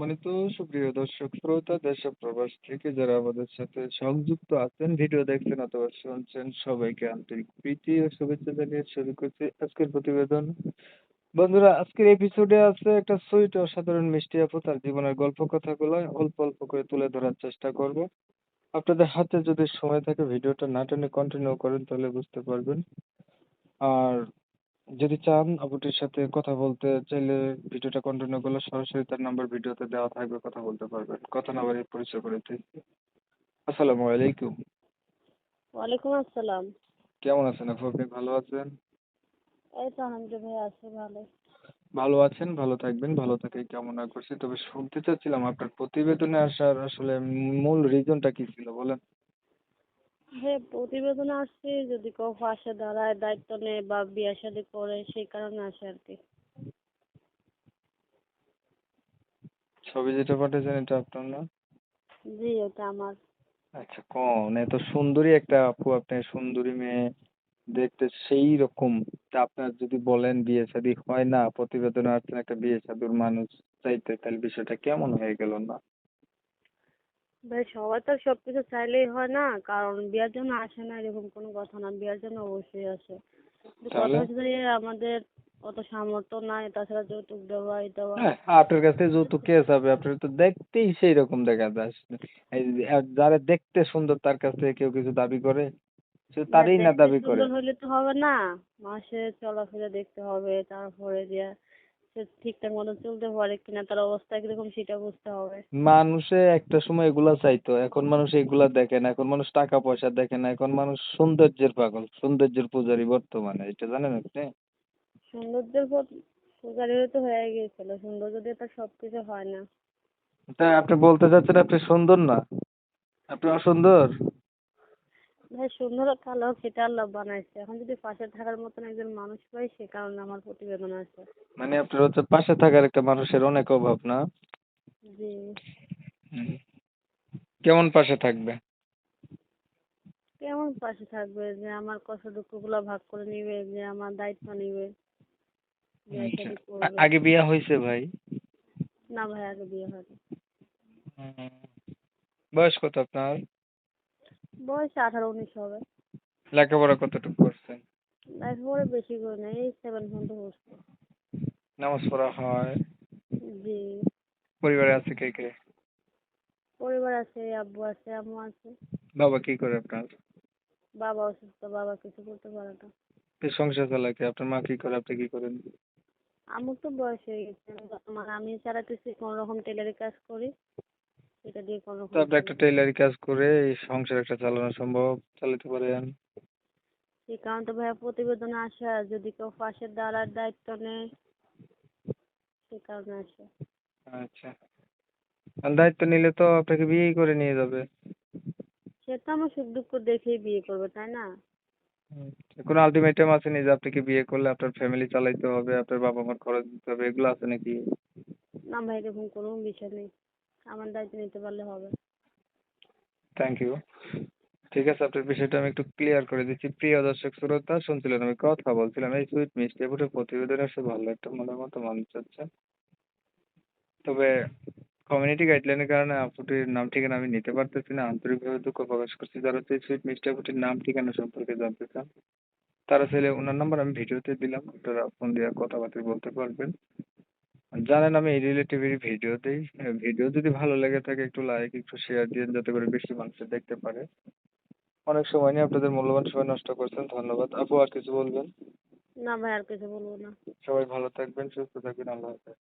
সম্মানিত সুপ্রিয় দর্শক, শ্রোতা দেশ ও প্রবাস থেকে যারা আমাদের সাথে সংযুক্ত আছেন, ভিডিও দেখছেন অথবা শুনছেন, সবাইকে আন্তরিক প্রীতি ও শুভেচ্ছা জানিয়ে শুরু করছি আজকের প্রতিবেদন। বন্ধুরা, আজকের এপিসোডে আছে একটা সুইট অসাধারণ, মিষ্টি আপু তার জীবনের গল্প কথাগুলো অল্প অল্প করে তুলে ধরার চেষ্টা করব। আপনাদের হাতে যদি সময় থাকে, ভিডিওটা না টেনে কন্টিনিউ করেন, তাহলে বুঝতে পারবেন। আর যদি চান আপুটির সাথে কথা বলতে চাইলে ভিডিওটা কন্টিনিউ করলে সরাসরি তার নাম্বার ভিডিওতে দেওয়া থাকবে কথা বলতে পারবেন। কথা না বাড়িয়ে পরিচয় করে দিচ্ছি আসসালামু আলাইকুম। ওয়ালাইকুম আসসালাম। কেমন আছেন আপু? আপনি ভালো আছেন? এই তো আলহামদুলিল্লাহ আছি ভালো। ভালো আছেন ভালো থাকবেন ভালো থাকাই কামনা করছি। তবে শুনতে চাচ্ছিলাম আপনার প্রতিবেদনে আসার আসলে মূল রিজনটা কি ছিল বলেন? হ্যাঁ প্রতিবেদনে আসছি যদি কেউ পাশে দাঁড়ায় দায়িত্ব নেয় বা বিয়ে শাদী করে সেই কারণে আসে আর কি। ছবি যেটা পাঠিয়েছেন এটা আপনার না জি এটা আমার। আচ্ছা কোন? এত সুন্দরী একটা আপু আপনি সুন্দরী মেয়ে দেখতে সেই রকম। তা আপনার যদি বলেন বিয়ে শাদী হয় না প্রতিবেদনে আসছেন একটা বিয়ে শাদীর মানুষ চাইতে তাহলে বিষয়টা কেমন হয়ে গেল না? ভাই সবাই তো সব কিছু চাইলেই হয় না কারণ বিয়ের জন্য আসে না এরকম কোনো কথা না বিয়ের জন্য অবশ্যই আসে। কথা হচ্ছে যে আমাদের অত সামর্থ্য নাই তাছাড়া যৌতুক দেওয়া এই দেওয়া। হ্যাঁ, আপনার কাছে যৌতুক কে চাবে? আপনার তো দেখতেই সেই রকম দেখা যায় যারা দেখতে সুন্দর তার কাছ থেকে কেউ কিছু দাবি করে? সে তারই না দাবি করে। সুন্দর হলে তো হবে না মাসে চলাফেরা দেখতে হবে তারপরে যে ঠিকঠাক মতো চলতে পারে কিনা তার অবস্থা কীরকম সেটা বুঝতে হবে। মানুষে একটা সময় এগুলা চাইতো এখন মানুষ এগুলা দেখে না এখন মানুষ টাকা পয়সা দেখে না এখন মানুষ সৌন্দর্যের পাগল সৌন্দর্যের পূজারি বর্তমানে এটা জানেন আপনি? সৌন্দর্যের পর পূজারিও তো হয়ে গিয়েছিল সৌন্দর্য দিয়ে তো সব কিছু হয় না। তা আপনি বলতে চাচ্ছেন আপনি সুন্দর না? আপনি অসুন্দর? ভাই সুন্দর কালো সেটা আল্লাহ বানাইছে। এখন যদি পাশে থাকার মতন একজন মানুষ পাই সে কারণে আমার প্রতিবেদন আছে। মানে আপনার হচ্ছে পাশে থাকার একটা মানুষের অনেক অভাব না? জি। কেমন পাশে থাকবে? কেমন পাশে থাকবে? যে আমার কষ্ট দুঃখগুলো ভাগ করে নিবে যে আমার দায়িত্ব নিবে। আগে বিয়ে হয়েছে ভাই? না ভাই আগে বিয়ে হয়নি। বয়স কত আপনার? বয়স আঠারো উনিশ হবে। লেখাপড়া কতটুকু করছেন? লেখাপড়া বেশি করে না এই সেভেন পর্যন্ত পড়ছি। নামাজ পড়া হয়? জি। পরিবারে আছে কে কে? পরিবার আছে আব্বু আছে আম্মু আছে। বাবা কি করে আপনার? বাবা অসুস্থ বাবা কিছু করতে পারে না। সংসার চালায় কে? আপনার মা কি করে? আপনি কি করেন? আমার তো বয়স হয়ে গেছে। আমি চালাতেছি কোনো রকম টেলারি কাজ করি। সেটা দিয়ে কোনো রকম একটা টেইলারি কাজ করে এই সংসার একটা চালানো সম্ভব চালাতে পারেন। সেই কারণে তো ভাইয়া প্রতিবেদনে আসা যদি কেউ পাশে দাঁড়ার দায়িত্ব নেয় সে কারণে আসে। আচ্ছা। আর দায়িত্ব নিলে তো আপনাকে বিয়েই করে নিয়ে যাবে। সে তো আমার সুখ দুঃখ দেখেই বিয়ে করবে তাই না? কোনো আলটিমেটাম আছে নি যে আপনাকে বিয়ে করলে আপনার ফ্যামিলি চালাইতে হবে আপনার বাবা মার খরচ দিতে হবে এগুলো আছে নাকি? না ভাই এরকম কোনো বিষয় নেই। আমার দায়িত্ব নিতে পারলে হবে। থ্যাংক ইউ ঠিক আছে, আপনার বিষয়টা আমি একটু ক্লিয়ার করে দিচ্ছি। প্রিয় দর্শক, শ্রোতা, শুনছিলেন আমি কথা বলছিলাম। এই সুইট মিষ্টি আপুটে প্রতিবেদনে এসে ভালো একটা মনের মতো মানুষ হচ্ছে তবে কমিউনিটি গাইডলাইনের কারণে আপুটির নাম ঠিকানা আমি নিতে পারতেছি না। আন্তরিকভাবে দুঃখ প্রকাশ করছি। যারা হচ্ছে সুইট মিষ্টি আপুটির নাম ঠিকানা সম্পর্কে জানতে চান, তারা চাইলে ওনার নাম্বার আমি ভিডিওতে দিলাম। আপনারা ফোন দিয়ে কথাবার্তা বলতে পারবেন। জানেন আমি এই রিলেটিভেরই ভিডিও দিই। ভিডিও যদি ভালো লেগে থাকে একটু লাইক একটু শেয়ার দিন যাতে করে বেশি মানুষ দেখতে পারে। অনেক সময় নিয়ে আপনাদের মূল্যবান সময় নষ্ট করছেন ধন্যবাদ। আপু আর কিছু বলবেন? না ভাই আর কিছু বলব না। সবাই ভালো থাকবেন সুস্থ থাকবেন আল্লাহ হাফেজ।